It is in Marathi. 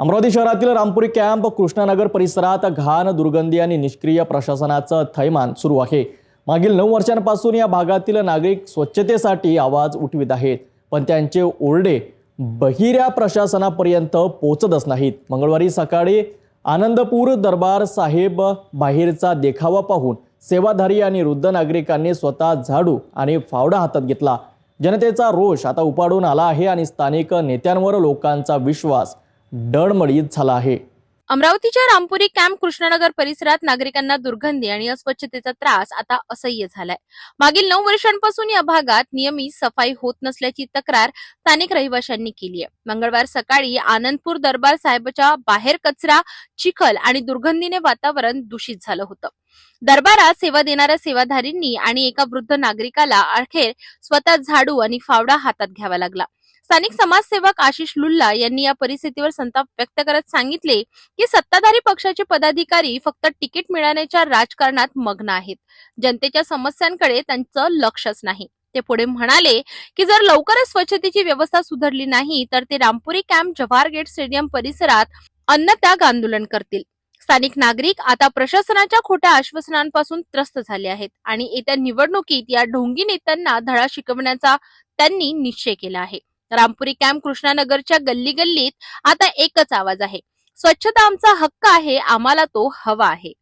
अमरावती शहरातील रामपुरी कॅम्प कृष्णानगर परिसरात घाण दुर्गंधी आणि निष्क्रिय प्रशासनाचं थैमान सुरू आहे. मागील नऊ वर्षांपासून या भागातील नागरिक स्वच्छतेसाठी आवाज उठवित आहेत पण त्यांचे ओरडे बहिऱ्या प्रशासनापर्यंत पोचतच नाहीत. मंगळवारी सकाळी आनंदपूर दरबार साहेब बाहेरचा देखावा पाहून सेवाधारी आणि वृद्ध नागरिकांनी स्वतः झाडू आणि फावडा हातात घेतला. जनतेचा रोष आता उपाडून आला आहे आणि स्थानिक नेत्यांवर लोकांचा विश्वास डळमळीत झाला आहे. अमरावतीच्या रामपुरी कॅम्प कृष्णनगर परिसरात नागरिकांना दुर्गंधी आणि अस्वच्छतेचा त्रास आता असह्य झालाय. मागील नऊ वर्षांपासून या भागात नियमित सफाई होत नसल्याची तक्रार स्थानिक रहिवाशांनी केली आहे. मंगळवार सकाळी आनंदपूर दरबार साहेबच्या बाहेर कचरा चिखल आणि दुर्गंधीने वातावरण दूषित झालं होतं. दरबारात सेवा देणाऱ्या सेवाधारींनी आणि एका वृद्ध नागरिकाला अखेर स्वतः झाडू आणि फावडा हातात घ्यावा लागला. स्थानिक समाजसेवक आशिष लुल्ला यांनी या परिस्थितीवर संताप व्यक्त करत सांगितले की सत्ताधारी पक्षाचे पदाधिकारी फक्त तिकीट मिळवण्याच्या राजकारणात मग्न आहेत. जनतेच्या समस्यांकडे त्यांचं लक्षच नाही. ते पुढे म्हणाले की जर लवकरच स्वच्छतेची व्यवस्था सुधारली नाही तर ते Rampuri camp Jawahar gate stadium परिसरात अन्नत्याग आंदोलन करतील. स्थानिक नागरिक आता प्रशासनाच्या खोट्या आश्वासनांपासून त्रस्त झाले आहेत आणि येत्या निवडणुकीत या ढोंगी नेत्यांना धडा शिकवण्याचा त्यांनी निश्चय केला आहे. रामपुरी कॅम्प कृष्णानगरच्या गल्ली गल्लीत आता एकच आवाज आहे. स्वच्छता आमचा हक्क आहे आम्हाला तो हवा आहे.